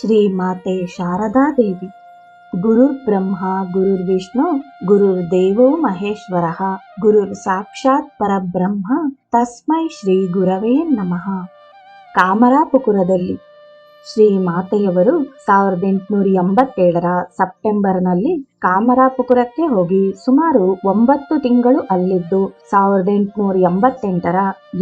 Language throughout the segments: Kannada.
ಶ್ರೀ ಮಾತೆ ಶಾರದಾದೇವಿ ಗುರುರ್ ಬ್ರಹ್ಮ, ಗುರುರ್ ವಿಷ್ಣು, ಗುರುರ್ ದೇವೋ ಮಹೇಶ್ವರ. ಗುರುರ್ ಸಾಕ್ಷಾತ್ ಪರಬ್ರಹ್ಮ, ತಸ್ಮೈ ಶ್ರೀ ಗುರವೇ ನಮಃ. ಕಾಮರಾಪುಕುರದಲ್ಲಿ ಶ್ರೀ ಮಾತೆಯವರು ಸಾವಿರದ ಎಂಟುನೂರ ಎಂಬತ್ತೇಳರ ಸೆಪ್ಟೆಂಬರ್ನಲ್ಲಿ ಕಾಮರಾಪುಕುರಕ್ಕೆ ಹೋಗಿ ಸುಮಾರು ಒಂಬತ್ತು ತಿಂಗಳು ಅಲ್ಲಿದ್ದು ಸಾವಿರದ ಎಂಟುನೂರ ಎಂಬತ್ತೆಂಟರ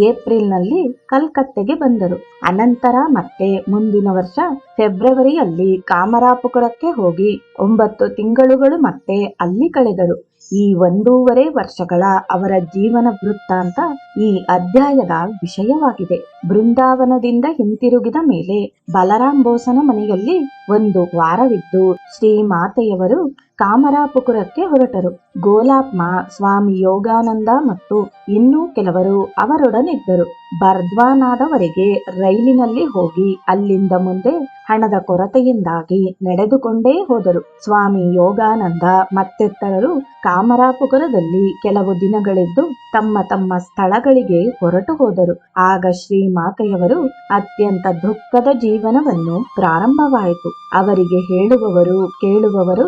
ಏಪ್ರಿಲ್ನಲ್ಲಿ ಕಲ್ಕತ್ತೆಗೆ ಬಂದರು. ಅನಂತರ ಮತ್ತೆ ಮುಂದಿನ ವರ್ಷ ಫೆಬ್ರವರಿಯಲ್ಲಿ ಕಾಮರಾಪುಕುರಕ್ಕೆ ಹೋಗಿ ಒಂಬತ್ತು ತಿಂಗಳುಗಳು ಮತ್ತೆ ಅಲ್ಲಿ ಕಳೆದರು. ಈ ಒಂದೂವರೆ ವರ್ಷಗಳ ಅವರ ಜೀವನ ವೃತ್ತಾಂತ ಈ ಅಧ್ಯಾಯದ ವಿಷಯವಾಗಿದೆ. ಬೃಂದಾವನದಿಂದ ಹಿಂತಿರುಗಿದ ಮೇಲೆ ಬಲರಾಮ್ ಬೋಸನ ಮನೆಯಲ್ಲಿ ಒಂದು ವಾರವಿದ್ದು ಶ್ರೀ ಮಾತೆಯವರು ಕಾಮರಾಪುಕುರಕ್ಕೆ ಹೊರಟರು. ಗೋಲಾಪ್ಮ, ಸ್ವಾಮಿ ಯೋಗಾನಂದ ಮತ್ತು ಇನ್ನೂ ಕೆಲವರು ಅವರೊಡನಿದ್ದರು. ಬರ್ದ್ವಾನಾದವರೆಗೆ ರೈಲಿನಲ್ಲಿ ಹೋಗಿ ಅಲ್ಲಿಂದ ಮುಂದೆ ಹಣದ ಕೊರತೆಯಿಂದಾಗಿ ನಡೆದುಕೊಂಡೇ ಹೋದರು. ಸ್ವಾಮಿ ಯೋಗಾನಂದ ಮತ್ತೆತ್ತರರು ಕಾಮರಾಪುಕುರದಲ್ಲಿ ಕೆಲವು ದಿನಗಳಿದ್ದು ತಮ್ಮ ತಮ್ಮ ಸ್ಥಳಗಳಿಗೆ ಹೊರಟು ಹೋದರು. ಆಗ ಶ್ರೀ ಮಾತೆಯವರು ಅತ್ಯಂತ ದುಃಖದ ಜೀವನವನ್ನು ಪ್ರಾರಂಭವಾಯಿತು. ಅವರಿಗೆ ಹೇಳುವವರು, ಕೇಳುವವರು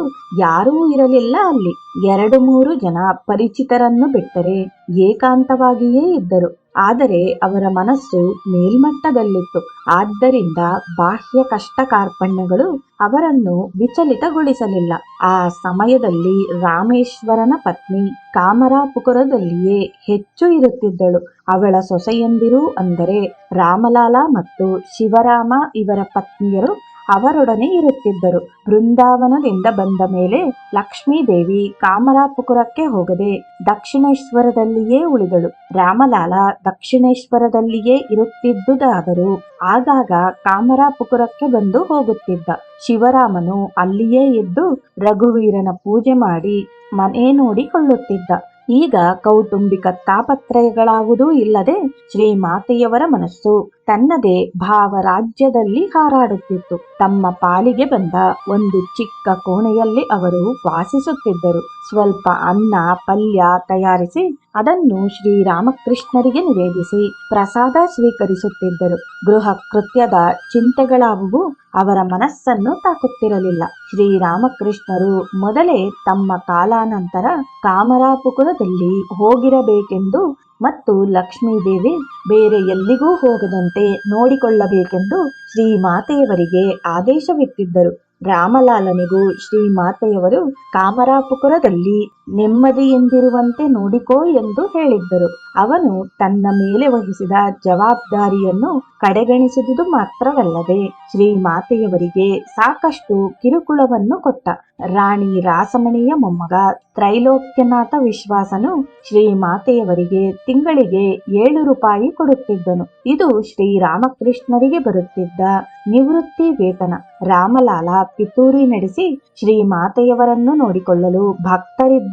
ಯಾರೂ ಇರಲಿಲ್ಲ ಅಲ್ಲಿ. ಎರಡು ಮೂರು ಜನ ಪರಿಚಿತರನ್ನು ಬಿಟ್ಟರೆ ಏಕಾಂತವಾಗಿಯೇ ಇದ್ದರು. ಆದರೆ ಅವರ ಮನಸ್ಸು ಮೇಲ್ಮಟ್ಟದಲ್ಲಿತ್ತು. ಆದ್ದರಿಂದ ಬಾಹ್ಯ ಕಷ್ಟ ಕಾರ್ಪಣ್ಯಗಳು ಅವರನ್ನು ವಿಚಲಿತಗೊಳಿಸಲಿಲ್ಲ. ಆ ಸಮಯದಲ್ಲಿ ರಾಮೇಶ್ವರನ ಪತ್ನಿ ಕಾಮರಾಪುಕುರದಲ್ಲಿಯೇ ಹೆಚ್ಚು ಇರುತ್ತಿದ್ದಳು. ಅವಳ ಸೊಸೆಯಂದಿರು ಅಂದರೆ ರಾಮಲಾಲ ಮತ್ತು ಶಿವರಾಮ ಇವರ ಪತ್ನಿಯರು ಅವರೊಡನೆ ಇರುತ್ತಿದ್ದರು. ಬೃಂದಾವನದಿಂದ ಬಂದ ಮೇಲೆ ಲಕ್ಷ್ಮೀದೇವಿ ಕಾಮರಾಪುಕುರಕ್ಕೆ ಹೋಗದೆ ದಕ್ಷಿಣೇಶ್ವರದಲ್ಲಿಯೇ ಉಳಿದಳು. ರಾಮಲಾಲ ದಕ್ಷಿಣೇಶ್ವರದಲ್ಲಿಯೇ ಇರುತ್ತಿದ್ದುದಾದರೂ ಆಗಾಗ ಕಾಮರಾಪುಕುರಕ್ಕೆ ಬಂದು ಹೋಗುತ್ತಿದ್ದ. ಶಿವರಾಮನು ಅಲ್ಲಿಯೇ ಇದ್ದು ರಘುವೀರನ ಪೂಜೆ ಮಾಡಿ ಮನೆ ನೋಡಿಕೊಳ್ಳುತ್ತಿದ್ದ. ಈಗ ಕೌಟುಂಬಿಕ ತಾಪತ್ರಯಗಳಾವುದೂ ಇಲ್ಲದೆ ಶ್ರೀ ಮಾತೆಯವರ ಮನಸ್ಸು ತನ್ನದೇ ಭಾವರಾಜ್ಯದಲ್ಲಿ ಹಾರಾಡುತ್ತಿತ್ತು. ತಮ್ಮ ಪಾಲಿಗೆ ಬಂದ ಒಂದು ಚಿಕ್ಕ ಕೋಣೆಯಲ್ಲಿ ಅವರು ವಾಸಿಸುತ್ತಿದ್ದರು. ಸ್ವಲ್ಪ ಅನ್ನ, ಪಲ್ಯ ತಯಾರಿಸಿ ಅದನ್ನು ಶ್ರೀರಾಮಕೃಷ್ಣರಿಗೆ ನಿವೇದಿಸಿ ಪ್ರಸಾದ ಸ್ವೀಕರಿಸುತ್ತಿದ್ದರು. ಗೃಹ ಕೃತ್ಯದ ಚಿಂತೆಗಳಾವುವು ಅವರ ಮನಸ್ಸನ್ನು ತಾಕುತ್ತಿರಲಿಲ್ಲ. ಶ್ರೀರಾಮಕೃಷ್ಣರು ಮೊದಲೇ ತಮ್ಮ ಕಾಲಾನಂತರ ಕಾಮರಾಪುಕುರದಲ್ಲಿ ಹೋಗಿರಬೇಕೆಂದು ಮತ್ತು ಲಕ್ಷ್ಮೀದೇವಿ ಬೇರೆ ಎಲ್ಲಿಗೂ ಹೋಗದಂತೆ ನೋಡಿಕೊಳ್ಳಬೇಕೆಂದು ಶ್ರೀ ಮಾತೆಯವರಿಗೆ ಆದೇಶವಿಟ್ಟಿದ್ದರು. ರಾಮಲಾಲನಿಗೂ ಶ್ರೀ ಮಾತೆಯವರು ಕಾಮರಾಪುಕುರದಲ್ಲಿ ನೆಮ್ಮದಿಯಿಂದಿರುವಂತೆ ನೋಡಿಕೋ ಎಂದು ಹೇಳಿದ್ದರು. ಅವನು ತನ್ನ ಮೇಲೆ ವಹಿಸಿದ ಜವಾಬ್ದಾರಿಯನ್ನು ಕಡೆಗಣಿಸಿದುದು ಮಾತ್ರವಲ್ಲದೆ ಶ್ರೀ ಮಾತೆಯವರಿಗೆ ಸಾಕಷ್ಟು ಕಿರುಕುಳವನ್ನು ಕೊಟ್ಟ. ರಾಣಿ ರಾಸಮಣಿಯ ಮೊಮ್ಮಗ ತ್ರೈಲೋಕ್ಯನಾಥ ವಿಶ್ವಾಸನು ಶ್ರೀ ಮಾತೆಯವರಿಗೆ ತಿಂಗಳಿಗೆ ಏಳು ರೂಪಾಯಿ ಕೊಡುತ್ತಿದ್ದನು. ಇದು ಶ್ರೀರಾಮಕೃಷ್ಣರಿಗೆ ಬರುತ್ತಿದ್ದ ನಿವೃತ್ತಿ ವೇತನ. ರಾಮಲಾಲ ಪಿತೂರಿ ನಡೆಸಿ ಶ್ರೀ ಮಾತೆಯವರನ್ನು ನೋಡಿಕೊಳ್ಳಲು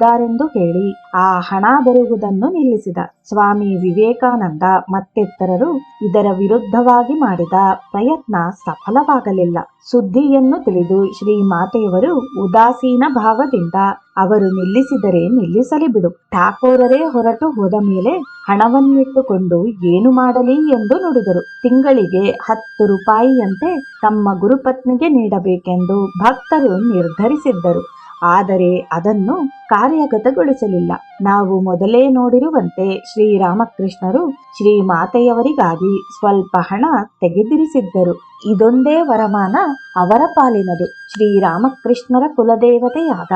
ಭಕ್ತರಿದ್ದಾರೆಂದು ಹೇಳಿ ಆ ಹಣ ಬರುವುದನ್ನು ನಿಲ್ಲಿಸಿದ. ಸ್ವಾಮಿ ವಿವೇಕಾನಂದ ಮತ್ತಿತರರು ಇದರ ವಿರುದ್ಧವಾಗಿ ಮಾಡಿದ ಪ್ರಯತ್ನ ಸಫಲವಾಗಲಿಲ್ಲ. ಸುದ್ದಿಯನ್ನು ತಿಳಿದು ಶ್ರೀ ಮಾತೆಯವರು ಉದಾಸೀನ ಭಾವದಿಂದ ಅವರು ನಿಲ್ಲಿಸಿದರೆ ನಿಲ್ಲಿಸಲಿ ಬಿಡು. ಠಾಕೋರರೇ ಹೊರಟು ಹೋದ ಮೇಲೆ ಹಣವನ್ನಿಟ್ಟುಕೊಂಡು ಏನು ಮಾಡಲಿ ಎಂದು ನುಡಿದರು. ತಿಂಗಳಿಗೆ ಹತ್ತು ರೂಪಾಯಿಯಂತೆ ತಮ್ಮ ಗುರುಪತ್ನಿಗೆ ನೀಡಬೇಕೆಂದು ಭಕ್ತರು ನಿರ್ಧರಿಸಿದ್ದರು. ಆದರೆ ಅದನ್ನು ಕಾರ್ಯಗತಗೊಳಿಸಲಿಲ್ಲ. ನಾವು ಮೊದಲೇ ನೋಡಿರುವಂತೆ ಶ್ರೀರಾಮಕೃಷ್ಣರು ಶ್ರೀ ಮಾತೆಯವರಿಗಾಗಿ ಸ್ವಲ್ಪ ಹಣ ತೆಗೆದಿರಿಸಿದ್ದರು. ಇದೊಂದೇ ವರಮಾನ ಅವರ ಪಾಲಿನದು. ಶ್ರೀರಾಮಕೃಷ್ಣರ ಕುಲದೇವತೆಯಾದ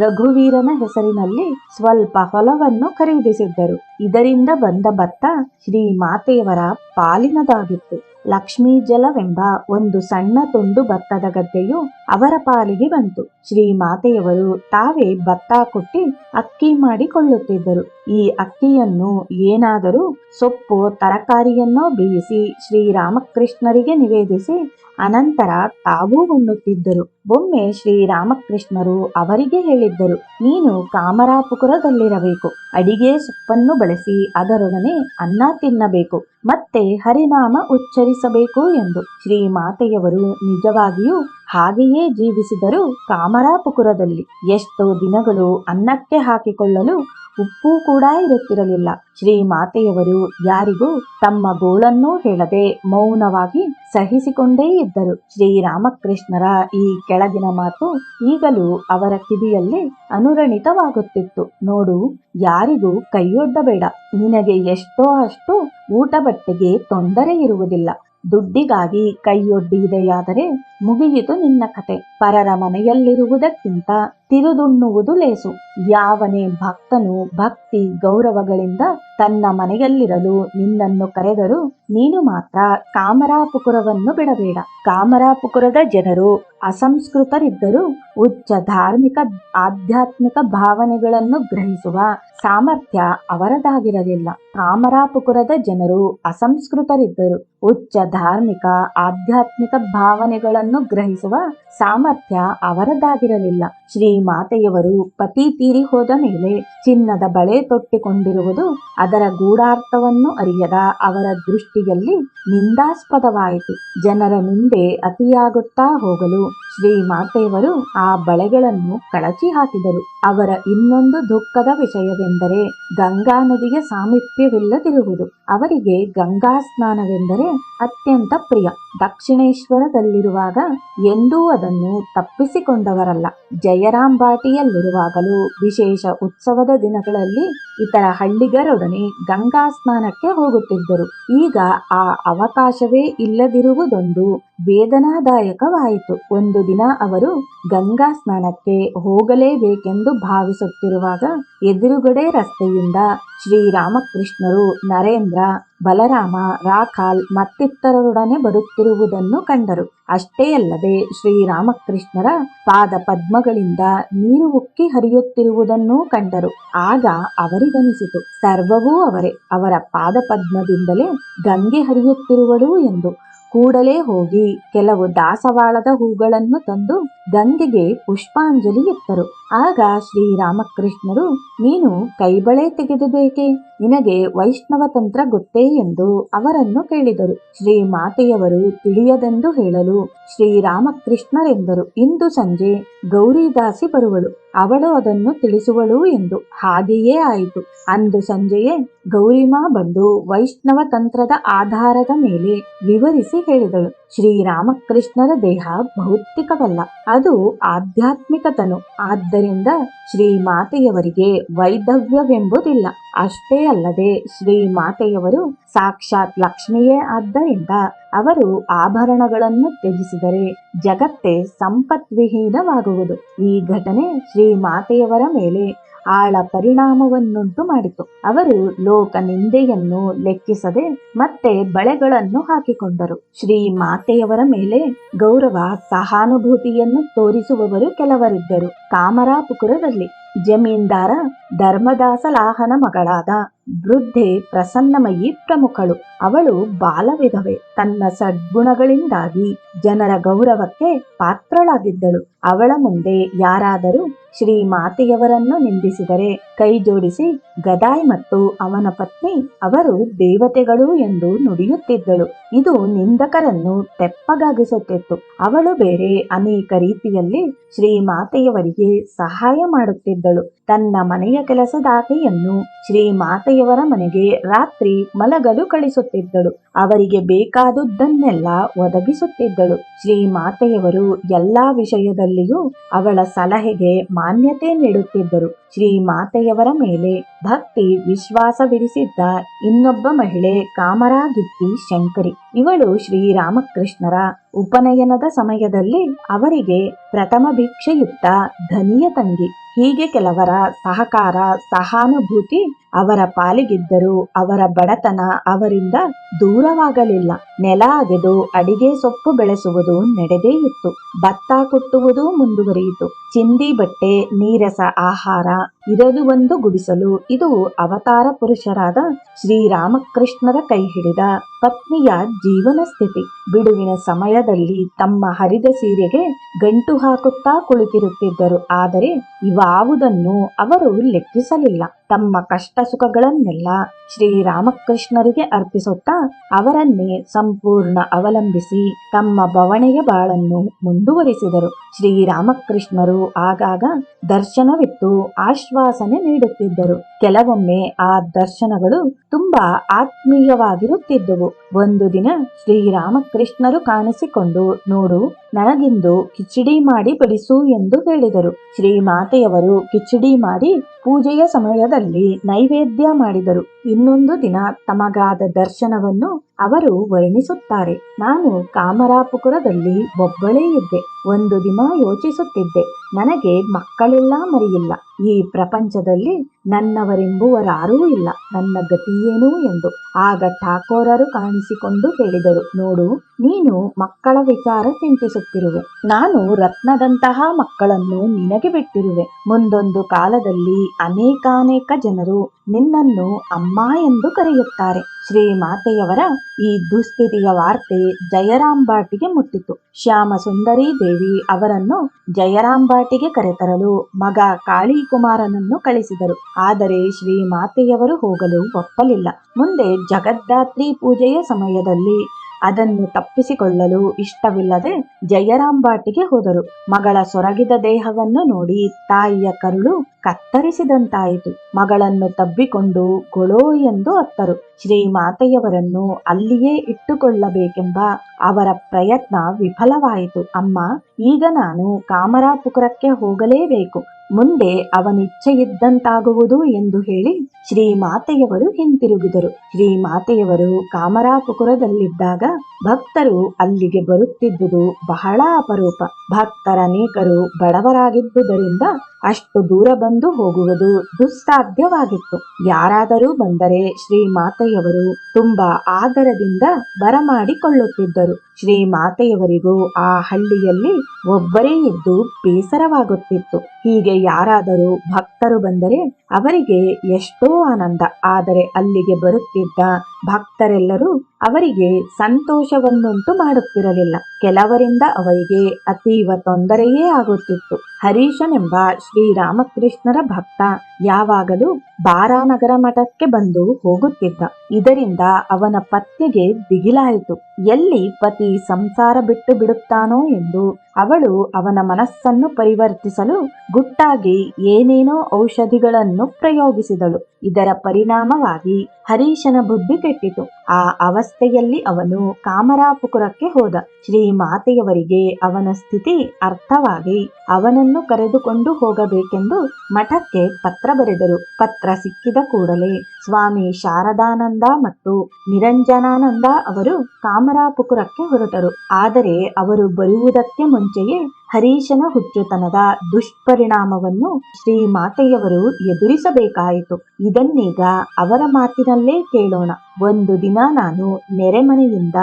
ರಘುವೀರನ ಹೆಸರಿನಲ್ಲಿ ಸ್ವಲ್ಪ ಹೊಲವನ್ನು ಖರೀದಿಸಿದ್ದರು. ಇದರಿಂದ ಬಂದ ಭತ್ತ ಶ್ರೀ ಮಾತೆಯವರ ಪಾಲಿನದಾಗಿತ್ತು. ಲಕ್ಷ್ಮೀ ಜಲವೆಂಬ ಒಂದು ಸಣ್ಣ ತುಂಡು ಭತ್ತದ ಗದ್ದೆಯು ಅವರ ಪಾಲಿಗೆ ಬಂತು. ಶ್ರೀ ಮಾತೆಯವರು ತಾವೇ ಭತ್ತ ಕೊಟ್ಟಿ ಅಕ್ಕಿ ಮಾಡಿಕೊಳ್ಳುತ್ತಿದ್ದರು. ಈ ಅಕ್ಕಿಯನ್ನು ಏನಾದರೂ ಸೊಪ್ಪು, ತರಕಾರಿಯನ್ನೋ ಬೇಯಿಸಿ ಶ್ರೀರಾಮಕೃಷ್ಣರಿಗೆ ನಿವೇದಿಸಿ ಅನಂತರ ತಾವೂ ಉಣ್ಣುತ್ತಿದ್ದರು. ಒಮ್ಮೆ ಶ್ರೀರಾಮಕೃಷ್ಣರು ಅವರಿಗೆ ಹೇಳಿದ್ದರು, ನೀನು ಕಾಮರಾಪುಕುರದಲ್ಲಿರಬೇಕು ಅಡಿಗೆ ಸೊಪ್ಪನ್ನು ಬಳಸಿ ಅದರೊಡನೆ ಅನ್ನ ತಿನ್ನಬೇಕು. ಮತ್ತೆ ಹರಿನಾಮ ಉಚ್ಚರಿಸಬೇಕು ಎಂದು ಶ್ರೀಮಾತೆಯವರು ನಿಜವಾಗಿಯೂ ಹಾಗೆಯೇ ಜೀವಿಸಿದರು ಕಾಮರಾಪುಕುರದಲ್ಲಿ ಎಷ್ಟೋ ದಿನಗಳು ಅನ್ನಕ್ಕೆ ಹಾಕಿಕೊಳ್ಳಲು ಉಪ್ಪು ಕೂಡ ಇರುತ್ತಿರಲಿಲ್ಲ. ಶ್ರೀ ಮಾತೆಯವರು ಯಾರಿಗೂ ತಮ್ಮ ಗೋಳನ್ನೂ ಹೇಳದೆ ಮೌನವಾಗಿ ಸಹಿಸಿಕೊಂಡೇ ಇದ್ದರು. ಶ್ರೀರಾಮಕೃಷ್ಣರ ಈ ಕೆಳಗಿನ ಮಾತು ಈಗಲೂ ಅವರ ಕಿವಿಯಲ್ಲಿ ಅನುರಣಿತವಾಗುತ್ತಿತ್ತು. ನೋಡು, ಯಾರಿಗೂ ಕೈಯೊಡ್ಡಬೇಡ. ನಿನಗೆ ಎಷ್ಟೋ ಅಷ್ಟು ಊಟ ಬಟ್ಟೆಗೆ ತೊಂದರೆ ಇರುವುದಿಲ್ಲ. ದುಡ್ಡಿಗಾಗಿ ಕೈಯೊಡ್ಡಿದೆಯಾದರೆ ಮುಗಿಯಿತು ನಿನ್ನ ಕತೆ. ಪರರ ಮನೆಯಲ್ಲಿರುವುದಕ್ಕಿಂತ ತಿರುದುಣ್ಣುವುದು ಲೇಸು. ಯಾವನೇ ಭಕ್ತನು ಭಕ್ತಿ ಗೌರವಗಳಿಂದ ತನ್ನ ಮನೆಯಲ್ಲಿರಲು ನಿನ್ನನ್ನು ಕರೆದರು ನೀನು ಮಾತ್ರ ಕಾಮರಾಪುಕುರವನ್ನು ಬಿಡಬೇಡ. ಕಾಮರಾಪುಕುರದ ಜನರು ಅಸಂಸ್ಕೃತರಿದ್ದರೂ ಉಚ್ಚ ಧಾರ್ಮಿಕ ಆಧ್ಯಾತ್ಮಿಕ ಭಾವನೆಗಳನ್ನು ಗ್ರಹಿಸುವ ಸಾಮರ್ಥ್ಯ ಅವರದಾಗಿರಲಿಲ್ಲ. ಕಾಮರಾಪುಕುರದ ಜನರು ಅಸಂಸ್ಕೃತರಿದ್ದರು ಉಚ್ಚ ಧಾರ್ಮಿಕ ಆಧ್ಯಾತ್ಮಿಕ ಭಾವನೆಗಳನ್ನು ಗ್ರಹಿಸುವ ಸಾಮರ್ಥ್ಯ ಅವರದಾಗಿರಲಿಲ್ಲ ಶ್ರೀಮಾತೆಯವರು ಪತಿ ತೀರಿ ಹೋದ ಮೇಲೆ ಚಿನ್ನದ ಬಳೆ ತೊಟ್ಟಿಕೊಂಡಿರುವುದು ಅದರ ಗೂಢಾರ್ಥವನ್ನು ಅರಿಯದ ಅವರ ದೃಷ್ಟಿಯಲ್ಲಿ ನಿಂದಾಸ್ಪದವಾಯಿತು. ಜನರ ನಿಂದೆ ಅತಿಯಾಗುತ್ತಾ ಹೋಗಲು ಶ್ರೀಮಾತೆಯವರು ಆ ಬಳೆಗಳನ್ನು ಕಳಚಿ ಹಾಕಿದರು. ಅವರ ಇನ್ನೊಂದು ದುಃಖದ ವಿಷಯವೆಂದರೆ ಗಂಗಾ ನದಿಗೆ ಸಾಮೀಪ್ಯವಿಲ್ಲದಿರುವುದು. ಅವರಿಗೆ ಗಂಗಾ ಸ್ನಾನವೆಂದರೆ ಅತ್ಯಂತ ಪ್ರಿಯ. ದಕ್ಷಿಣೇಶ್ವರದಲ್ಲಿರುವಾಗ ಎಂದೂ ಅದನ್ನು ತಪ್ಪಿಸಿಕೊಂಡವರಲ್ಲ. ಜಯರಾಮ್ ಬಾಟಿಯಲ್ಲಿರುವಾಗಲೂ ವಿಶೇಷ ಉತ್ಸವದ ದಿನಗಳಲ್ಲಿ ಇತರ ಹಳ್ಳಿಗರೊಡನೆ ಗಂಗಾ ಸ್ನಾನಕ್ಕೆ ಹೋಗುತ್ತಿದ್ದರು. ಈಗ ಆ ಅವಕಾಶವೇ ಇಲ್ಲದಿರುವುದೊಂದು ವೇದನಾದಾಯಕವಾಯಿತು. ಒಂದು ದಿನ ಅವರು ಗಂಗಾ ಸ್ನಾನಕ್ಕೆ ಹೋಗಲೇಬೇಕೆಂದು ಭಾವಿಸುತ್ತಿರುವಾಗ ಎದುರುಗಡೆ ರಸ್ತೆಯಿಂದ ಶ್ರೀರಾಮಕೃಷ್ಣರು, ನರೇಂದ್ರ, ಬಲರಾಮ, ರಾಖಾಲ್ ಮತ್ತಿತರರೊಡನೆ ಬರುತ್ತಿರುವುದನ್ನು ಕಂಡರು. ಅಷ್ಟೇ ಅಲ್ಲದೆ ಶ್ರೀರಾಮಕೃಷ್ಣರ ಪಾದ ಪದ್ಮಗಳಿಂದ ನೀರು ಉಕ್ಕಿ ಹರಿಯುತ್ತಿರುವುದನ್ನೂ ಕಂಡರು. ಆಗ ಅವರಿಗನಿಸಿತು, ಸರ್ವವೂ ಅವರೇ, ಅವರ ಪಾದ ಪದ್ಮದಿಂದಲೇ ಗಂಗೆ ಹರಿಯುತ್ತಿರುವಳು ಎಂದು. ಕೂಡಲೇ ಹೋಗಿ ಕೆಲವು ದಾಸವಾಳದ ಹೂಗಳನ್ನು ತಂದು ಗಂಗೆಗೆ ಪುಷ್ಪಾಂಜಲಿ ಇತ್ತರು ಆಗ ಶ್ರೀರಾಮಕೃಷ್ಣರು, ನೀನು ಕೈಬಳೆ ತೆಗೆದುಬೇಕೆ? ನಿನಗೆ ವೈಷ್ಣವ ತಂತ್ರ ಗೊತ್ತೇ ಎಂದು ಅವರನ್ನು ಕೇಳಿದರು. ಶ್ರೀ ಮಾತೆಯವರು ತಿಳಿಯದೆಂದು ಹೇಳಲು ಶ್ರೀರಾಮಕೃಷ್ಣರೆಂದರು. ಇಂದು ಸಂಜೆ ಗೌರಿದಾಸಿ ಬರುವಳು. ಅವಳು ಅದನ್ನು ತಿಳಿಸುವಳು ಎಂದು ಹಾಗೆಯೇ ಆಯಿತು. ಅಂದು ಸಂಜೆಯೇ ಗೌರಿಮಾ ಬಂದು ವೈಷ್ಣವ ತಂತ್ರದ ಆಧಾರದ ಮೇಲೆ ವಿವರಿಸಿ ಹೇಳಿದಳು. ಶ್ರೀರಾಮಕೃಷ್ಣರ ದೇಹ ಭೌತಿಕವಲ್ಲ. ಅದು ಆಧ್ಯಾತ್ಮಿಕತನು. ಆದ್ದರಿಂದ ಶ್ರೀಮಾತೆಯವರಿಗೆ ವೈದವ್ಯವೆಂಬುದಿಲ್ಲ ಅಷ್ಟೇ ಅಲ್ಲದೆ ಶ್ರೀ ಮಾತೆಯವರು ಸಾಕ್ಷಾತ್ ಲಕ್ಷ್ಮಿಯೇ ಆದ್ದರಿಂದ ಅವರು ಆಭರಣಗಳನ್ನು ತ್ಯಜಿಸಿದರೆ ಜಗತ್ತೇ ಸಂಪತ್ವಿಹೀನವಾಗುವುದು. ಈ ಘಟನೆ ಶ್ರೀ ಮಾತೆಯವರ ಮೇಲೆ ಆಳ ಪರಿಣಾಮವನ್ನುಂಟು ಮಾಡಿತು. ಅವರು ಲೋಕ ನಿಂದೆಯನ್ನು ಲೆಕ್ಕಿಸದೆ ಮತ್ತೆ ಬಳೆಗಳನ್ನು ಹಾಕಿಕೊಂಡರು. ಶ್ರೀ ಮಾತೆಯವರ ಮೇಲೆ ಗೌರವ, ಸಹಾನುಭೂತಿಯನ್ನು ತೋರಿಸುವವರು ಕೆಲವರಿದ್ದರು. ಕಾಮರಾಪುಕುರದಲ್ಲಿ ಜಮೀನ್ದಾರ, ಧರ್ಮದಾಸಲಾಹನ ಮಗಳಾದ ವೃದ್ಧೆ ಪ್ರಸನ್ನಮಯಿ ಪ್ರಮುಖಳು. ಅವಳು ಬಾಲವಿಧವೆ. ತನ್ನ ಸದ್ಗುಣಗಳಿಂದಾಗಿ ಜನರ ಗೌರವಕ್ಕೆ ಪಾತ್ರಳಾಗಿದ್ದಳು. ಅವಳ ಮುಂದೆ ಯಾರಾದರೂ ಶ್ರೀ ಮಾತೆಯವರನ್ನು ನಿಂದಿಸಿದರೆ ಕೈ ಜೋಡಿಸಿ ಗದಾಯ್ ಮತ್ತು ಅವನ ಪತ್ನಿ ಅವರು ದೇವತೆಗಳು ಎಂದು ನುಡಿಯುತ್ತಿದ್ದಳು. ಇದು ನಿಂದಕರನ್ನು ತೆಪ್ಪಗಾಗಿಸುತ್ತಿತ್ತು. ಅವಳು ಬೇರೆ ಅನೇಕ ರೀತಿಯಲ್ಲಿ ಶ್ರೀ ಮಾತೆಯವರಿಗೆ ಸಹಾಯ ಮಾಡುತ್ತಿದ್ದಳು. ತನ್ನ ಮನೆಯ ಕೆಲಸದಾಕೆಯನ್ನು ಶ್ರೀ ಮಾತೆಯವರ ಮನೆಗೆ ರಾತ್ರಿ ಮಲಗಲು ಕಳಿಸುತ್ತಿದ್ದಳು ಅವರಿಗೆ ಬೇಕಾದುದನ್ನೆಲ್ಲ ಒದಗಿಸುತ್ತಿದ್ದಳು. ಶ್ರೀ ಮಾತೆಯವರು ಎಲ್ಲಾ ವಿಷಯದಲ್ಲಿಯೂ ಅವಳ ಸಲಹೆಗೆ ಮಾನ್ಯತೆ ನೀಡುತ್ತಿದ್ದರು. ಶ್ರೀ ಮಾತೆಯವರ ಮೇಲೆ ಭಕ್ತಿ ವಿಶ್ವಾಸವಿರಿಸಿದ್ದ ಇನ್ನೊಬ್ಬ ಮಹಿಳೆ ಕಾಮರಾಗಿತ್ತಿ ಶಂಕರಿ. ಇವಳು ಶ್ರೀರಾಮಕೃಷ್ಣರ ಉಪನಯನದ ಸಮಯದಲ್ಲಿ ಅವರಿಗೆ ಪ್ರಥಮ ಭಿಕ್ಷೆಯುತ್ತ ಧನಿಯ ತಂಗಿ. ಹೀಗೆ ಕೆಲವರ ಸಹಕಾರ, ಸಹಾನುಭೂತಿ ಅವರ ಪಾಲಿಗಿದ್ದರೂ ಅವರ ಬಡತನ ಅವರಿಂದ ದೂರವಾಗಲಿಲ್ಲ. ನೆಲ ಅಗೆದು ಅಡಿಗೆ ಸೊಪ್ಪು ಬೆಳೆಸುವುದು ನಡೆದೇ ಇತ್ತು. ಭತ್ತ ಕುಟ್ಟುವುದು ಮುಂದುವರಿಯಿತು. ಚಿಂದಿ ಬಟ್ಟೆ, ನೀರಸ ಆಹಾರ ಇರಲು ಒಂದು ಗುಡಿಸಲು. ಇದು ಅವತಾರ ಪುರುಷರಾದ ಶ್ರೀರಾಮಕೃಷ್ಣರ ಕೈ ಹಿಡಿದ ಪತ್ನಿಯ ಜೀವನ ಸ್ಥಿತಿ. ಬಿಡುವಿನ ಸಮಯದಲ್ಲಿ ತಮ್ಮ ಹರಿದ ಸೀರೆಗೆ ಗಂಟು ಹಾಕುತ್ತಾ ಕುಳಿತಿರುತ್ತಿದ್ದರು. ಆದರೆ ಇವಾವುದನ್ನು ಅವರು ಲೆಕ್ಕಿಸಲಿಲ್ಲ. ತಮ್ಮ ಕಷ್ಟ ಸುಖಗಳನ್ನೆಲ್ಲ ಶ್ರೀರಾಮಕೃಷ್ಣರಿಗೆ ಅರ್ಪಿಸುತ್ತಾ ಅವರನ್ನೇ ಸಂಪೂರ್ಣ ಅವಲಂಬಿಸಿ ತಮ್ಮ ಬವಣೆಯ ಬಾಳನ್ನು ಮುಂದುವರಿಸಿದರು. ಶ್ರೀರಾಮಕೃಷ್ಣರು ಆಗಾಗ ದರ್ಶನವಿತ್ತು ಆಶ್ವಾಸನೆ ನೀಡುತ್ತಿದ್ದರು. ಕೆಲವೊಮ್ಮೆ ಆ ದರ್ಶನಗಳು ತುಂಬಾ ಆತ್ಮೀಯವಾಗಿರುತ್ತಿದ್ದವು. ಒಂದು ದಿನ ಶ್ರೀರಾಮಕೃಷ್ಣರು ಕಾಣಿಸಿಕೊಂಡು, ನೋಡು, ನನಗಿಂದು ಕಿಚಡಿ ಮಾಡಿ ಬಡಿಸು ಎಂದು ಹೇಳಿದರು. ಶ್ರೀ ಮಾತೆಯವರು ಕಿಚಡಿ ಮಾಡಿ ಪೂಜೆಯ ಸಮಯದಲ್ಲಿ ನೈವೇದ್ಯ ಮಾಡಿದರು. ಇನ್ನೊಂದು ದಿನ ತಮಗಾದ ದರ್ಶನವನ್ನು ಅವರು ವರ್ಣಿಸುತ್ತಾರೆ. ನಾನು ಕಾಮರಾಪುರದಲ್ಲಿ ಒಬ್ಬಳೇ ಇದ್ದೆ. ಒಂದು ದಿನ ಯೋಚಿಸುತ್ತಿದ್ದೆ. ನನಗೆ ಮಕ್ಕಳಿಲ್ಲ ಮರಿಯಿಲ್ಲ. ಈ ಪ್ರಪಂಚದಲ್ಲಿ ನನ್ನವರೆಂಬುವರಾರೂ ಇಲ್ಲ. ನನ್ನ ಗತಿಯೇನು ಎಂದು. ಆಗ ಠಾಕೋರರು ಕಾಣಿಸಿಕೊಂಡು ಹೇಳಿದರು, ನೋಡು, ನೀನು ಮಕ್ಕಳ ವಿಚಾರ ಚಿಂತಿಸುತ್ತಿರುವೆ. ನಾನು ರತ್ನದಂತಹ ಮಕ್ಕಳನ್ನು ನಿನಗೆ ಬಿಟ್ಟಿರುವೆ. ಮುಂದೊಂದು ಕಾಲದಲ್ಲಿ ಅನೇಕಾನೇಕ ಜನರು ನಿನ್ನನ್ನು ಅಮ್ಮ ಎಂದು ಕರೆಯುತ್ತಾರೆ. ಶ್ರೀಮಾತೆಯವರ ಈ ದುಸ್ಥಿತಿಯ ವಾರ್ತೆ ಜಯರಾಂಬಾಟಿಗೆ ಮುಟ್ಟಿತು. ಶ್ಯಾಮ ಸುಂದರಿ ದೇವಿ ಅವರನ್ನು ಜಯರಾಂಬಾಟಿಗೆ ಕರೆತರಲು ಮಗ ಕಾಳಿಕುಮಾರನನ್ನು ಕಳಿಸಿದರು. ಆದರೆ ಶ್ರೀಮಾತೆಯವರು ಹೋಗಲು ಒಪ್ಪಲಿಲ್ಲ. ಮುಂದೆ ಜಗದ್ದಾತ್ರಿ ಪೂಜೆಯ ಸಮಯದಲ್ಲಿ ಅದನ್ನು ತಪ್ಪಿಸಿಕೊಳ್ಳಲು ಇಷ್ಟವಿಲ್ಲದೆ ಜಯರಾಂಬಾಟಿಗೆ ಹೋದರು. ಮಗಳ ಸೊರಗಿದ ದೇಹವನ್ನು ನೋಡಿ ತಾಯಿಯ ಕರುಳು ಕತ್ತರಿಸಿದಂತಾಯಿತು. ಮಗಳನ್ನು ತಬ್ಬಿಕೊಂಡು ಗೊಳೋ ಎಂದು ಅತ್ತರು. ಶ್ರೀಮಾತೆಯವರನ್ನು ಅಲ್ಲಿಯೇ ಇಟ್ಟುಕೊಳ್ಳಬೇಕೆಂಬ ಅವರ ಪ್ರಯತ್ನ ವಿಫಲವಾಯಿತು. ಅಮ್ಮ, ಈಗ ನಾನು ಕಾಮರಾಪುರಕ್ಕೆ ಹೋಗಲೇಬೇಕು. ಮುಂದೆ ಅವನಿಚ್ಛೆಯಿದ್ದಂತಾಗುವುದು ಎಂದು ಹೇಳಿ ಶ್ರೀಮಾತೆಯವರು ಹಿಂತಿರುಗಿದರು. ಶ್ರೀಮಾತೆಯವರು ಕಾಮರಾಪುರದಲ್ಲಿದ್ದಾಗ ಭಕ್ತರು ಅಲ್ಲಿಗೆ ಬರುತ್ತಿದ್ದುದು ಬಹಳ ಅಪರೂಪ. ಭಕ್ತರ ಭಕ್ತರನೇಕರು ಬಡವರಾಗಿದ್ದುದರಿಂದ ಅಷ್ಟು ದೂರ ಬಂದು ಹೋಗುವುದು ದುಸ್ಸಾಧ್ಯವಾಗಿತ್ತು. ಯಾರಾದರೂ ಬಂದರೆ ಶ್ರೀಮಾತೆಯವರು ತುಂಬಾ ಆದರದಿಂದ ಬರಮಾಡಿಕೊಳ್ಳುತ್ತಿದ್ದರು. ಶ್ರೀಮಾತೆಯವರಿಗೂ ಆ ಹಳ್ಳಿಯಲ್ಲಿ ಒಬ್ಬರೇ ಇದ್ದು ಬೇಸರವಾಗುತ್ತಿತ್ತು. ಹೀಗೆ ಯಾರಾದರೂ ಭಕ್ತರು ಬಂದರೆ ಅವರಿಗೆ ಎಷ್ಟೋ ಆನಂದ. ಆದರೆ ಅಲ್ಲಿಗೆ ಬರುತ್ತಿದ್ದ ಭಕ್ತರೆಲ್ಲರೂ ಅವರಿಗೆ ಸಂತೋಷವನ್ನುಂಟು ಮಾಡುತ್ತಿರಲಿಲ್ಲ. ಕೆಲವರಿಂದ ಅವರಿಗೆ ಅತೀವ ತೊಂದರೆಯೇ ಆಗುತ್ತಿತ್ತು. ಹರೀಶನೆಂಬ ಶ್ರೀರಾಮಕೃಷ್ಣರ ಭಕ್ತ. ಯಾವಾಗಲೂ ಬಾರಾನಗರ ಮಠಕ್ಕೆ ಬಂದು ಹೋಗುತ್ತಿದ್ದ. ಇದರಿಂದ ಅವನ ಪತ್ನಿಗೆ ದಿಗಿಲಾಯಿತು. ಎಲ್ಲಿ ಪತಿ ಸಂಸಾರ ಬಿಟ್ಟು ಬಿಡುತ್ತಾನೋ ಎಂದು ಅವಳು ಅವನ ಮನಸ್ಸನ್ನು ಪರಿವರ್ತಿಸಲು ಗುಟ್ಟಾಗಿ ಏನೇನೋ ಔಷಧಿಗಳನ್ನು ಪ್ರಯೋಗಿಸಿದಳು. ಇದರ ಪರಿಣಾಮವಾಗಿ ಹರೀಶನ ಬುದ್ಧಿ ಕೆಟ್ಟಿತು. ಆ ಅವಸ್ಥೆಯಲ್ಲಿ ಅವನು ಕಾಮರಾಪುರಕ್ಕೆ ಹೋದ. ಶ್ರೀಮಾತೆಯವರಿಗೆ ಅವನ ಸ್ಥಿತಿ ಅರ್ಥವಾಗಿ ಅವನನ್ನು ಕರೆದುಕೊಂಡು ಹೋಗಬೇಕೆಂದು ಮಠಕ್ಕೆ ಪತ್ರ ಬರೆದರು. ಪತ್ರ ಸಿಕ್ಕಿದ ಕೂಡಲೇ ಸ್ವಾಮಿ ಶಾರದಾನಂದ ಮತ್ತು ನಿರಂಜನಾನಂದ ಅವರು ಕಾಮರಾಪುಕುರಕ್ಕೆ ಹೊರಟರು. ಆದರೆ ಅವರು ಬರುವುದಕ್ಕೆ ಮುಂಚೆಯೇ ಹರೀಶನ ಹುಚ್ಚುತನದ ದುಷ್ಪರಿಣಾಮವನ್ನು ಶ್ರೀ ಮಾತೆಯವರು ಎದುರಿಸಬೇಕಾಯಿತು. ಇದನ್ನೀಗ ಅವರ ಮಾತಿನಲ್ಲೇ ಕೇಳೋಣ. ಒಂದು ದಿನ ನಾನು ನೆರೆಮನೆಯಿಂದ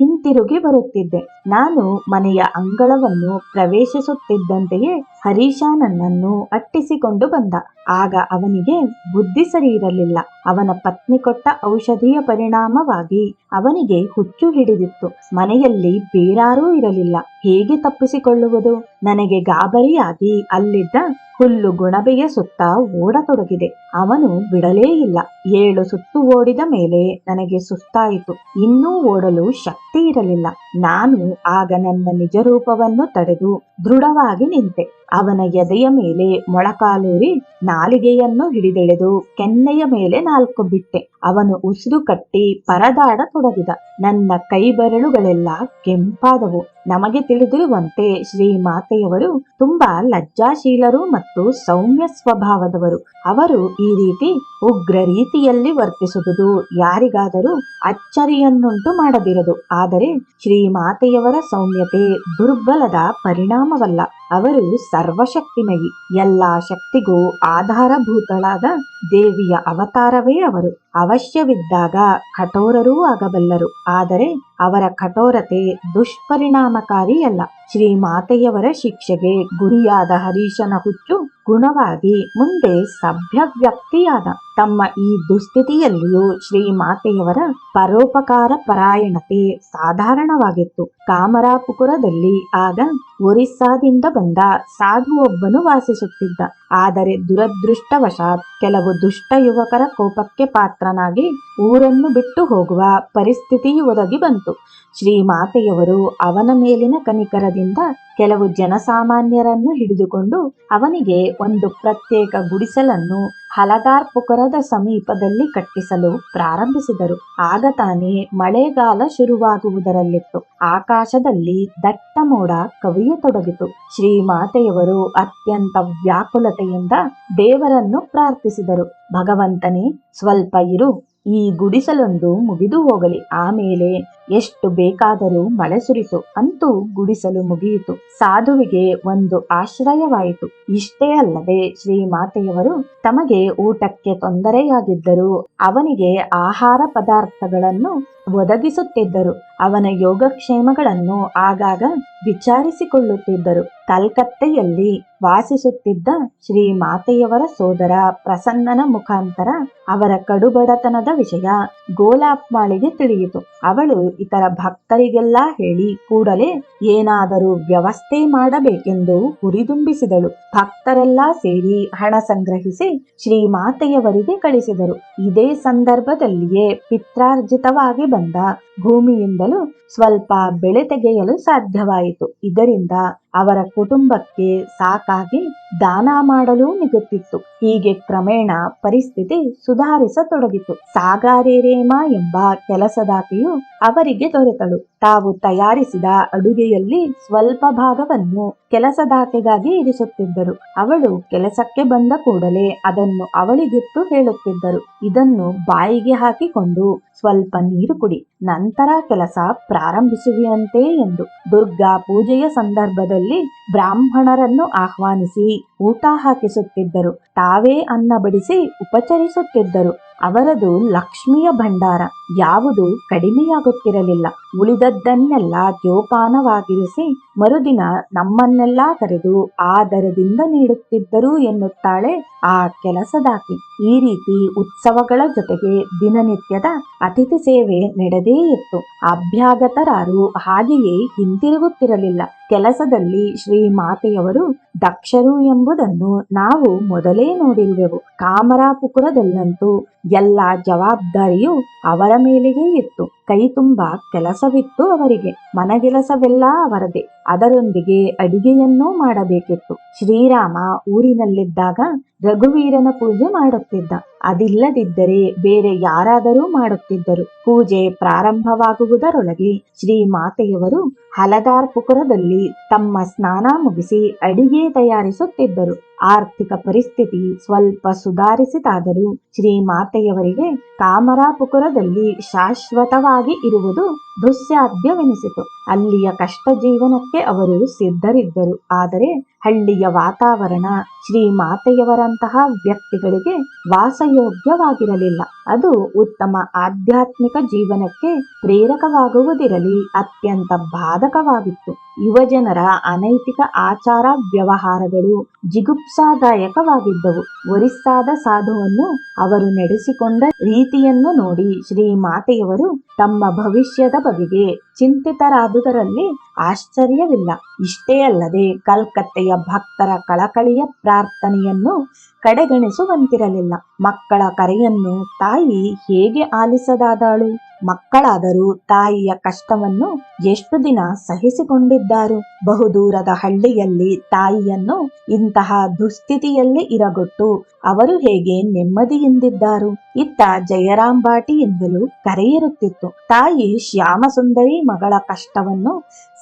ಹಿಂತಿರುಗಿ ಬರುತ್ತಿದ್ದೆ. ನಾನು ಮನೆಯ ಅಂಗಳವನ್ನು ಪ್ರವೇಶಿಸುತ್ತಿದ್ದಂತೆಯೇ ಹರೀಶ ನನ್ನನ್ನು ಅಟ್ಟಿಸಿಕೊಂಡು ಬಂದ. ಆಗ ಅವನಿಗೆ ಬುದ್ಧಿ ಸರಿ ಇರಲಿಲ್ಲ. ಅವನ ಪತ್ನಿ ಕೊಟ್ಟ ಔಷಧಿಯ ಪರಿಣಾಮವಾಗಿ ಅವನಿಗೆ ಹುಚ್ಚು ಹಿಡಿದಿತ್ತು. ಮನೆಯಲ್ಲಿ ಬೇರಾರೂ ಇರಲಿಲ್ಲ. ಹೇಗೆ ತಪ್ಪಿಸಿಕೊಳ್ಳುವುದು? ನನಗೆ ಗಾಬರಿಯಾಗಿ ಅಲ್ಲಿದ್ದ ಹುಲ್ಲು ಗುಣಬೆಯ ಸುತ್ತ ಓಡತೊಡಗಿದೆ. ಅವನು ಬಿಡಲೇ ಇಲ್ಲ. ಏಳು ಸುತ್ತು ಓಡಿದ ಮೇಲೆ ನನಗೆ ಸುಸ್ತಾಯಿತು. ಇನ್ನೂ ಓಡಲು ಶಕ್ತಿ ಇರಲಿಲ್ಲ. ನಾನು ಆಗ ನನ್ನ ನಿಜ ರೂಪವನ್ನು ತಡೆದು ದೃಢವಾಗಿ ನಿಂತೆ. ಅವನ ಎದೆಯ ಮೇಲೆ ಮೊಳಕಾಲೂರಿ ನಾಲಿಗೆಯನ್ನು ಹಿಡಿದೆಳೆದು ಕೆನ್ನೆಯ ಮೇಲೆ ನಾಲ್ಕು ಬಿಟ್ಟೆ. ಅವನು ಉಸಿರು ಕಟ್ಟಿ ಪರದಾಡ ತೊಡಗಿದ. ನನ್ನ ಕೈ ಬೆರಳುಗಳೆಲ್ಲ ಕೆಂಪಾದವು. ನಮಗೆ ತಿಳಿದಿರುವಂತೆ ಶ್ರೀ ಮಾತೆಯವರು ತುಂಬಾ ಲಜ್ಜಾಶೀಲರು ಮತ್ತು ಸೌಮ್ಯ ಸ್ವಭಾವದವರು. ಅವರು ಈ ರೀತಿ ಉಗ್ರ ರೀತಿಯಲ್ಲಿ ವರ್ತಿಸುವುದು ಯಾರಿಗಾದರೂ ಅಚ್ಚರಿಯನ್ನುಂಟು ಮಾಡದಿರದು. ಆದರೆ ಶ್ರೀಮಾತೆಯವರ ಸೌಮ್ಯತೆ ದುರ್ಬಲದ ಪರಿಣಾಮವಲ್ಲ. ಅವರು ಸರ್ವಶಕ್ತಿಮಯಿ ಎಲ್ಲ ಶಕ್ತಿಗೂ ಆಧಾರಭೂತಳಾದ ದೇವಿಯ ಅವತಾರವೇ ಅವರು. ಅವಶ್ಯವಿದ್ದಾಗ ಕಠೋರರೂ ಆಗಬಲ್ಲರು. ಆದರೆ ಅವರ ಕಠೋರತೆ ದುಷ್ಪರಿಣಾಮಕಾರಿಯಲ್ಲ. ಶ್ರೀಮಾತೆಯವರ ಶಿಕ್ಷೆಗೆ ಗುರಿಯಾದ ಹರೀಶನ ಹುಚ್ಚು ಗುಣವಾಗಿ ಮುಂದೆ ಸಭ್ಯ ವ್ಯಕ್ತಿಯಾದ ತಮ್ಮ ಈ ದುಸ್ಥಿತಿಯಲ್ಲಿಯೂ ಶ್ರೀಮಾತೆಯವರ ಪರೋಪಕಾರ ಪರಾಯಣತೆ ಸಾಧಾರಣವಾಗಿತ್ತು. ಕಾಮರಾಪುಕುರದಲ್ಲಿ ಆಗ ಒರಿಸ್ಸಾದಿಂದ ಬಂದ ಸಾಧುವೊಬ್ಬನು ವಾಸಿಸುತ್ತಿದ್ದ. ಆದರೆ ದುರದೃಷ್ಟವಶಾತ್ ಕೆಲವು ದುಷ್ಟ ಯುವಕರ ಕೋಪಕ್ಕೆ ಪಾತ್ರನಾಗಿ ಊರನ್ನು ಬಿಟ್ಟು ಹೋಗುವ ಪರಿಸ್ಥಿತಿ ಒದಗಿ ಬಂತು. ಶ್ರೀಮಾತೆಯವರು ಅವನ ಮೇಲಿನ ಕನಿಕರದಿಂದ ಕೆಲವು ಜನಸಾಮಾನ್ಯರನ್ನು ಹಿಡಿದುಕೊಂಡು ಅವನಿಗೆ ಒಂದು ಪ್ರತ್ಯೇಕ ಗುಡಿಸಲನ್ನು ಹಲದಾರ್ ಪುಕರದ ಸಮೀಪದಲ್ಲಿ ಕಟ್ಟಿಸಲು ಪ್ರಾರಂಭಿಸಿದರು. ಆಗ ತಾನೇ ಮಳೆಗಾಲ ಶುರುವಾಗುವುದರಲ್ಲಿತ್ತು. ಆಕಾಶದಲ್ಲಿ ದಟ್ಟ ಮೋಡ ಕವಿಯತೊಡಗಿತು ಶ್ರೀಮಾತೆಯವರು ಅತ್ಯಂತ ವ್ಯಾಕುಲತೆಯಿಂದ ದೇವರನ್ನು ಪ್ರಾರ್ಥಿಸಿದರು. ಭಗವಂತನೇ, ಸ್ವಲ್ಪ ಇರು, ಈ ಗುಡಿಸಲೊಂದು ಮುಗಿದು ಹೋಗಲಿ. ಆಮೇಲೆ ಎಷ್ಟು ಬೇಕಾದರೂ ಮಳೆ ಸುರಿಸು ಅಂತೂ ಗುಡಿಸಲು ಮುಗಿಯಿತು. ಸಾಧುವಿಗೆ ಒಂದು ಆಶ್ರಯವಾಯಿತು. ಇಷ್ಟೇ ಅಲ್ಲದೆ ಶ್ರೀಮಾತೆಯವರು ತಮಗೆ ಊಟಕ್ಕೆ ತೊಂದರೆಯಾಗಿದ್ದರೂ ಅವನಿಗೆ ಆಹಾರ ಪದಾರ್ಥಗಳನ್ನು ಒದಗಿಸುತ್ತಿದ್ದರು. ಅವನ ಯೋಗಕ್ಷೇಮಗಳನ್ನು ಆಗಾಗ ವಿಚಾರಿಸಿಕೊಳ್ಳುತ್ತಿದ್ದರು. ಕಲ್ಕತ್ತೆಯಲ್ಲಿ ವಾಸಿಸುತ್ತಿದ್ದ ಶ್ರೀ ಮಾತೆಯವರ ಸೋದರ ಪ್ರಸನ್ನನ ಮುಖಾಂತರ ಅವರ ಕಡುಬಡತನದ ವಿಷಯ ಗೋಲಾಪ್ಮಾಳಿಗೆ ತಿಳಿಯಿತು. ಅವಳು ಇತರ ಭಕ್ತರಿಗೆಲ್ಲ ಹೇಳಿ ಕೂಡಲೇ ಏನಾದರೂ ವ್ಯವಸ್ಥೆ ಮಾಡಬೇಕೆಂದು ಹುರಿದುಂಬಿಸಿದಳು. ಭಕ್ತರೆಲ್ಲ ಸೇರಿ ಹಣ ಸಂಗ್ರಹಿಸಿ ಶ್ರೀಮಾತೆಯವರಿಗೆ ಕಳಿಸಿದರು. ಇದೇ ಸಂದರ್ಭದಲ್ಲಿಯೇ ಪಿತ್ರಾರ್ಜಿತವಾಗಿ ಬಂದ ಭೂಮಿಯಿಂದಲೂ ಸ್ವಲ್ಪ ಬೆಳೆ ತೆಗೆಯಲು ಸಾಧ್ಯವಾಯಿತು. ಇದರಿಂದ ಅವರ ಕುಟುಂಬಕ್ಕೆ ಸಾಕಾಗಿ ದಾನ ಮಾಡಲು ನಿಗುತ್ತಿತ್ತು ಹೀಗೆ ಕ್ರಮೇಣ ಪರಿಸ್ಥಿತಿ ಸುಧಾರಿಸತೊಡಗಿತು. ಸಾಗಾರೇರೇಮ ಎಂಬ ಕೆಲಸದಾಕೆಯು ಅವರಿಗೆ ದೊರೆತಳು. ತಾವು ತಯಾರಿಸಿದ ಅಡುಗೆಯಲ್ಲಿ ಸ್ವಲ್ಪ ಭಾಗವನ್ನು ಕೆಲಸದಾಕೆಗಾಗಿ ಇರಿಸುತ್ತಿದ್ದರು. ಅವಳು ಕೆಲಸಕ್ಕೆ ಬಂದ ಕೂಡಲೇ ಅದನ್ನು ಅವಳಿಗಿತ್ತು ಹೇಳುತ್ತಿದ್ದರು. ಇದನ್ನು ಬಾಯಿಗೆ ಹಾಕಿಕೊಂಡು ಸ್ವಲ್ಪ ನೀರು ಕುಡಿ, ನಂತರ ಕೆಲಸ ಪ್ರಾರಂಭಿಸುವಿಯಂತೆ ಎಂದು. ದುರ್ಗಾ ಪೂಜೆಯ ಸಂದರ್ಭದಲ್ಲಿ ಬ್ರಾಹ್ಮಣರನ್ನು ಆಹ್ವಾನಿಸಿ ಊಟ ಹಾಕಿಸುತ್ತಿದ್ದರು. ತಾವೇ ಅನ್ನ ಬಡಿಸಿ ಉಪಚರಿಸುತ್ತಿದ್ದರು. ಅವರದು ಲಕ್ಷ್ಮಿಯ ಭಂಡಾರ ಯಾವುದು ಕಡಿಮೆಯಾಗುತ್ತಿರಲಿಲ್ಲ. ಉಳಿದದ್ದನ್ನೆಲ್ಲ ಜೋಪಾನವಾಗಿರಿಸಿ ಮರುದಿನ ನಮ್ಮನ್ನೆಲ್ಲ ಕರೆದು ಆದರದಿಂದ ನೀಡುತ್ತಿದ್ದರು ಎನ್ನುತ್ತಾಳೆ ಆ ಕೆಲಸದಾಕಿ. ಈ ರೀತಿ ಉತ್ಸವಗಳ ಜೊತೆಗೆ ದಿನನಿತ್ಯದ ಅತಿಥಿ ಸೇವೆ ನಡೆದೇ ಇತ್ತು. ಅಭ್ಯಾಗತರಾರು ಹಾಗೆಯೇ ಹಿಂತಿರುಗುತ್ತಿರಲಿಲ್ಲ. ಕೆಲಸದಲ್ಲಿ ಶ್ರೀ ಮಾತೆಯವರು ದಕ್ಷರು ಎಂಬುದನ್ನು ನಾವು ಮೊದಲೇ ನೋಡಿರುವೆವು. ಕಾಮರಾಪುಕುರದಲ್ಲಂತೂ ಎಲ್ಲ ಜವಾಬ್ದಾರಿಯು ಅವರ ಮೇಲೆಯೇ ಇತ್ತು. ಕೈ ತುಂಬಾ ಕೆಲಸವಿತ್ತು ಅವರಿಗೆ, ಮನಗೆಲಸವೆಲ್ಲ ಅವರದೇ. ಅದರೊಂದಿಗೆ ಅಡಿಗೆಯನ್ನೂ ಮಾಡಬೇಕಿತ್ತು. ಶ್ರೀರಾಮ ಊರಿನಲ್ಲಿದ್ದಾಗ ರಘುವೀರನ ಪೂಜೆ ಮಾಡುತ್ತಿದ್ದ. ಅದಿಲ್ಲದಿದ್ದರೆ ಬೇರೆ ಯಾರಾದರೂ ಮಾಡುತ್ತಿದ್ದರು. ಪೂಜೆ ಪ್ರಾರಂಭವಾಗುವುದರೊಳಗೆ ಶ್ರೀ ಮಾತೆಯವರು ಹಲದಾರ್ ಪುಕುರದಲ್ಲಿ ತಮ್ಮ ಸ್ನಾನ ಮುಗಿಸಿ ಅಡಿಗೆ ತಯಾರಿಸುತ್ತಿದ್ದರು. ಆರ್ಥಿಕ ಪರಿಸ್ಥಿತಿ ಸ್ವಲ್ಪ ಸುಧಾರಿಸಿತಾದರೂ ಶ್ರೀ ಮಾತೆಯವರಿಗೆ ಕಾಮರಾಪುಕುರದಲ್ಲಿ ಶಾಶ್ವತವಾಗಿ ಇರುವುದು ದುಸ್ಸಾಧ್ಯವೆನಿಸಿತು. ಅಲ್ಲಿಯ ಕಷ್ಟ ಜೀವನಕ್ಕೆ ಅವರು ಸಿದ್ಧರಿದ್ದರು. ಆದರೆ ಹಳ್ಳಿಯ ವಾತಾವರಣ ಶ್ರೀ ಮಾತೆಯವರಂತಹ ವ್ಯಕ್ತಿಗಳಿಗೆ ವಾಸಯೋಗ್ಯವಾಗಿರಲಿಲ್ಲ. ಅದು ಉತ್ತಮ ಆಧ್ಯಾತ್ಮಿಕ ಜೀವನಕ್ಕೆ ಪ್ರೇರಕವಾಗುವುದಿರಲಿ, ಅತ್ಯಂತ ಬಾಧಕವಾಗಿತ್ತು. ಯುವಜನರ ಅನೈತಿಕ ಆಚಾರ ವ್ಯವಹಾರಗಳು ಜಿಗುಪ್ಸಾದಾಯಕವಾಗಿದ್ದವು. ಒರಿಸ್ಸಾದ ಸಾಧುವನ್ನು ಅವರು ನಡೆಸಿಕೊಂಡ ರೀತಿಯನ್ನು ನೋಡಿ ಶ್ರೀ ಮಾತೆಯವರು ತಮ್ಮ ಭವಿಷ್ಯದ ಬಗೆಗೆ ಚಿಂತಿತರಾದುದರಲ್ಲಿ ಆಶ್ಚರ್ಯವಿಲ್ಲ. ಇಷ್ಟೇ ಅಲ್ಲದೆ ಕಲ್ಕತ್ತೆಯ ಭಕ್ತರ ಕಳಕಳಿಯ ಪ್ರಾರ್ಥನೆಯನ್ನು ಕಡೆಗಣಿಸುವಂತಿರಲಿಲ್ಲ. ಮಕ್ಕಳ ಕರೆಯನ್ನು ತಾಯಿ ಹೇಗೆ ಆಲಿಸದಾದಳು? ಮಕ್ಕಳಾದರೂ ತಾಯಿಯ ಕಷ್ಟವನ್ನು ಎಷ್ಟು ದಿನ ಸಹಿಸಿಕೊಂಡಿದ್ದಾರು? ಬಹುದೂರದ ಹಳ್ಳಿಯಲ್ಲಿ ತಾಯಿಯನ್ನು ಇಂತಹ ದುಸ್ಥಿತಿಯಲ್ಲಿ ಇರಗೊಟ್ಟು ಅವರು ಹೇಗೆ ನೆಮ್ಮದಿಯಿಂದಿದ್ದಾರು? ಇತ್ತ ಜಯರಾಂಬಾಟಿಯಿಂದಲೂ ಕರೆಯಿರುತ್ತಿತ್ತು. ತಾಯಿ ಶ್ಯಾಮಸುಂದರಿ ಮಗಳ ಕಷ್ಟವನ್ನು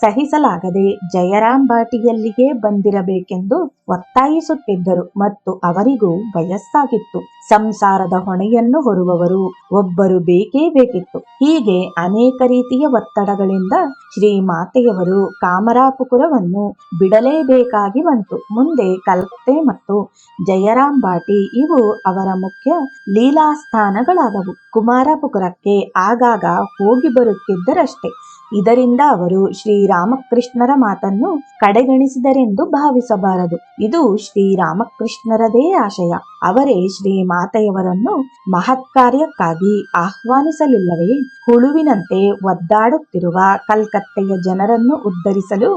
ಸಹಿಸಲಾಗದೆ ಜಯರಾಂಬಾಟಿಯಲ್ಲಿಗೆ ಬಂದಿರಬೇಕೆಂದು ಒತ್ತಾಯಿಸುತ್ತಿದ್ದರು ಮತ್ತು ಅವರಿಗೂ ವಯಸ್ಸಾಗಿತ್ತು. ಸಂಸಾರದ ಹೊಣೆಯನ್ನು ಹೊರುವವರು ಒಬ್ಬರು ಬೇಕೇ ಬೇಕಿತ್ತು. ಹೀಗೆ ಅನೇಕ ರೀತಿಯ ಒತ್ತಡಗಳಿಂದ ಶ್ರೀ ಮಾತೆಯವರು ಕಾಮರಾಪುಕುರವನ್ನು ಬಿಡಲೇಬೇಕಾಗಿ ಬಂತು. ಮುಂದೆ ಕಲ್ಕತ್ತೆ ಮತ್ತು ಜಯರಾಂಬಾಟಿ ಇವು ಅವರ ಮುಖ್ಯ ಲೀಲಾಸ್ಥಾನಗಳಾದವು. ಕುಮಾರಪುಕುರಕ್ಕೆ ಆಗಾಗ ಹೋಗಿ ಬರುತ್ತಿದ್ದರಷ್ಟೇ. ಇದರಿಂದ ಅವರು ಶ್ರೀರಾಮಕೃಷ್ಣರ ಮಾತನ್ನು ಕಡೆಗಣಿಸಿದರೆಂದು ಭಾವಿಸಬಾರದು. ಇದು ಶ್ರೀರಾಮಕೃಷ್ಣರದೇ ಆಶಯ. ಅವರೇ ಶ್ರೀ ಮಾತೆಯವರನ್ನು ಮಹತ್ ಕಾರ್ಯಕ್ಕಾಗಿ ಆಹ್ವಾನಿಸಲಿಲ್ಲವೇ? ಹುಳುವಿನಂತೆ ಒದ್ದಾಡುತ್ತಿರುವ ಕಲ್ಕತ್ತೆಯ ಜನರನ್ನು ಉದ್ಧರಿಸಲು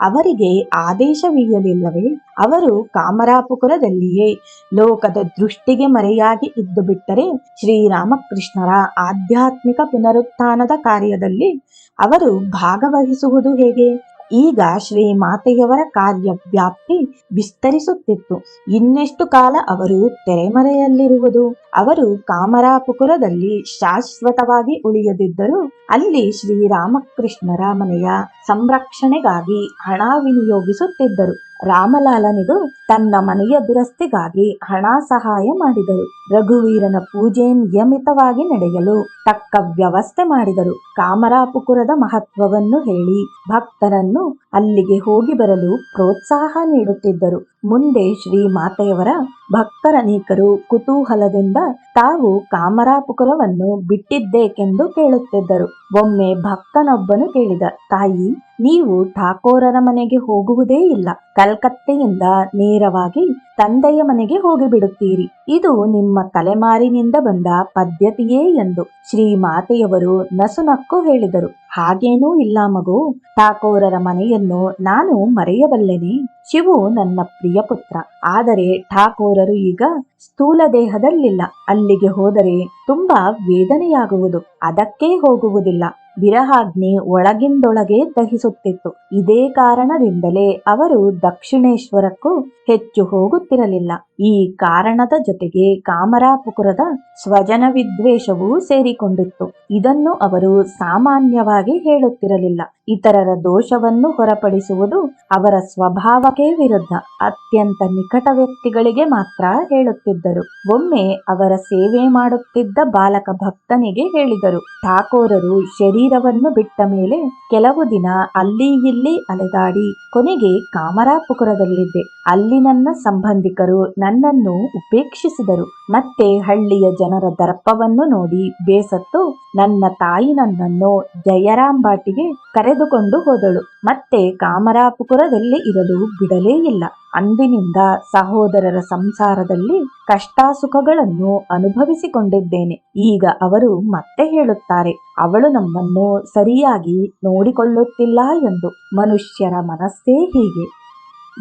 ಅವರಿಗೆ ಆದೇಶವೀಯಲಿಲ್ಲವೇ ಅವರು ಕಾಮರಾಪುಕುರದಲ್ಲಿಯೇ ಲೋಕದ ದೃಷ್ಟಿಗೆ ಮರೆಯಾಗಿ ಇದ್ದು ಬಿಟ್ಟರೆ ಶ್ರೀರಾಮಕೃಷ್ಣರ ಆಧ್ಯಾತ್ಮಿಕ ಪುನರುತ್ಥಾನದ ಕಾರ್ಯದಲ್ಲಿ ಅವರು ಭಾಗವಹಿಸುವುದು ಹೇಗೆ? ಈಗ ಶ್ರೀ ಮಾತೆಯವರ ಕಾರ್ಯ ವ್ಯಾಪ್ತಿ ವಿಸ್ತರಿಸುತ್ತಿತ್ತು. ಇನ್ನೆಷ್ಟು ಕಾಲ ಅವರು ತೆರೆಮರೆಯಲ್ಲಿರುವುದು? ಅವರು ಕಾಮರಾಪುಕುರದಲ್ಲಿ ಶಾಶ್ವತವಾಗಿ ಉಳಿಯದಿದ್ದರೂ ಅಲ್ಲಿ ಶ್ರೀರಾಮಕೃಷ್ಣರ ಮನೆಯ ಸಂರಕ್ಷಣೆಗಾಗಿ ಹಣ ವಿನಿಯೋಗಿಸುತ್ತಿದ್ದರು. ರಾಮಲಾಲನಿಗೂ ತನ್ನ ಮನೆಯ ದುರಸ್ತಿಗಾಗಿ ಹಣ ಸಹಾಯ ಮಾಡಿದರು. ರಘುವೀರನ ಪೂಜೆ ನಿಯಮಿತವಾಗಿ ನಡೆಯಲು ತಕ್ಕ ವ್ಯವಸ್ಥೆ ಮಾಡಿದರು. ಕಾಮರಾಪುಕುರದ ಮಹತ್ವವನ್ನು ಹೇಳಿ ಭಕ್ತರನ್ನು ಅಲ್ಲಿಗೆ ಹೋಗಿ ಬರಲು ಪ್ರೋತ್ಸಾಹ ನೀಡುತ್ತಿದ್ದರು. ಮುಂದೆ ಶ್ರೀ ಮಾತೆಯವರ ಭಕ್ತರನೇಕರು ಕುತೂಹಲದಿಂದ ತಾವು ಕಾಮರಾಪುಕುರವನ್ನು ಬಿಟ್ಟಿದ್ದೇಕೆಂದು ಕೇಳುತ್ತಿದ್ದರು. ಒಮ್ಮೆ ಭಕ್ತನೊಬ್ಬನು ಕೇಳಿದ, ತಾಯಿ, ನೀವು ಠಾಕೋರರ ಮನೆಗೆ ಹೋಗುವುದೇ ಇಲ್ಲ. ಕಲ್ಕತ್ತೆಯಿಂದ ನೇರವಾಗಿ ತಂದೆಯ ಮನೆಗೆ ಹೋಗಿಬಿಡುತ್ತೀರಿ. ಇದು ನಿಮ್ಮ ತಲೆಮಾರಿನಿಂದ ಬಂದ ಪದ್ಧತಿಯೇ ಎಂದು ಶ್ರೀಮಾತೆಯವರು ನಸುನಕ್ಕು ಹೇಳಿದರು. ಹಾಗೇನೂ ಇಲ್ಲ ಮಗು. ಠಾಕೋರರ ಮನೆಯನ್ನು ನಾನು ಮರೆಯಬಲ್ಲೆನೆ. ಶಿವು ನನ್ನ ಪ್ರಿಯ ಪುತ್ರ. ಆದರೆ ಠಾಕೋರರು ಈಗ ಸ್ಥೂಲ ದೇಹದಲ್ಲಿಲ್ಲ. ಅಲ್ಲಿಗೆ ಹೋದರೆ ತುಂಬಾ ವೇದನೆಯಾಗುವುದು. ಅದಕ್ಕೇ ಹೋಗುವುದಿಲ್ಲ. ವಿರಹಾಗ್ನಿ ಒಳಗಿಂದೊಳಗೆ ದಹಿಸುತ್ತಿತ್ತು. ಇದೇ ಕಾರಣದಿಂದಲೇ ಅವರು ದಕ್ಷಿಣೇಶ್ವರಕ್ಕೂ ಹೆಚ್ಚು ಹೋಗುತ್ತಿರಲಿಲ್ಲ. ಈ ಕಾರಣದ ಜೊತೆಗೆ ಕಾಮರಾಪುಕುರದ ಸ್ವಜನ ವಿದ್ವೇಷವೂ ಸೇರಿಕೊಂಡಿತ್ತು. ಇದನ್ನು ಅವರು ಸಾಮಾನ್ಯವಾಗಿ ಹೇಳುತ್ತಿರಲಿಲ್ಲ. ಇತರರ ದೋಷವನ್ನು ಹೊರಪಡಿಸುವುದು ಅವರ ಸ್ವಭಾವಕ್ಕೆ ವಿರುದ್ಧ. ಅತ್ಯಂತ ನಿಕಟ ವ್ಯಕ್ತಿಗಳಿಗೆ ಮಾತ್ರ ಹೇಳುತ್ತಿದ್ದರು. ಒಮ್ಮೆ ಅವರ ಸೇವೆ ಮಾಡುತ್ತಿದ್ದ ಬಾಲಕ ಭಕ್ತನಿಗೆ ಹೇಳಿದರು, ಠಾಕೋರರು ಶರೀರವನ್ನು ಬಿಟ್ಟ ಮೇಲೆ ಕೆಲವು ದಿನ ಅಲ್ಲಿ ಇಲ್ಲಿ ಅಲೆದಾಡಿ ಕೊನೆಗೆ ಕಾಮರಾಪುಕುರದಲ್ಲಿದ್ದೆ ಅಲ್ಲಿ ನನ್ನ ಸಂಬಂಧಿಕರು ನನ್ನನ್ನು ಉಪೇಕ್ಷಿಸಿದರು. ಮತ್ತೆ ಹಳ್ಳಿಯ ಜನರ ದರ್ಪವನ್ನು ನೋಡಿ ಬೇಸತ್ತು ನನ್ನ ತಾಯಿ ನನ್ನನ್ನು ಜಯರಾಂಬಾಟಿಗೆ ಕರೆದುಕೊಂಡು ಹೋದಳು. ಮತ್ತೆ ಕಾಮರಾಪುರದಲ್ಲಿ ಇರಲು ಬಿಡಲೇ ಇಲ್ಲ. ಅಂದಿನಿಂದ ಸಹೋದರರ ಸಂಸಾರದಲ್ಲಿ ಕಷ್ಟಾಸುಖಗಳನ್ನು ಅನುಭವಿಸಿಕೊಂಡಿದ್ದೇನೆ. ಈಗ ಅವರು ಮತ್ತೆ ಹೇಳುತ್ತಾರೆ, ಅವಳು ನಮ್ಮನ್ನು ಸರಿಯಾಗಿ ನೋಡಿಕೊಳ್ಳುತ್ತಿಲ್ಲ ಎಂದು. ಮನುಷ್ಯರ ಮನಸ್ಸೇ ಹೀಗೆ.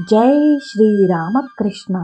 ಜೈ ಶ್ರೀರಾಮಕೃಷ್ಣ.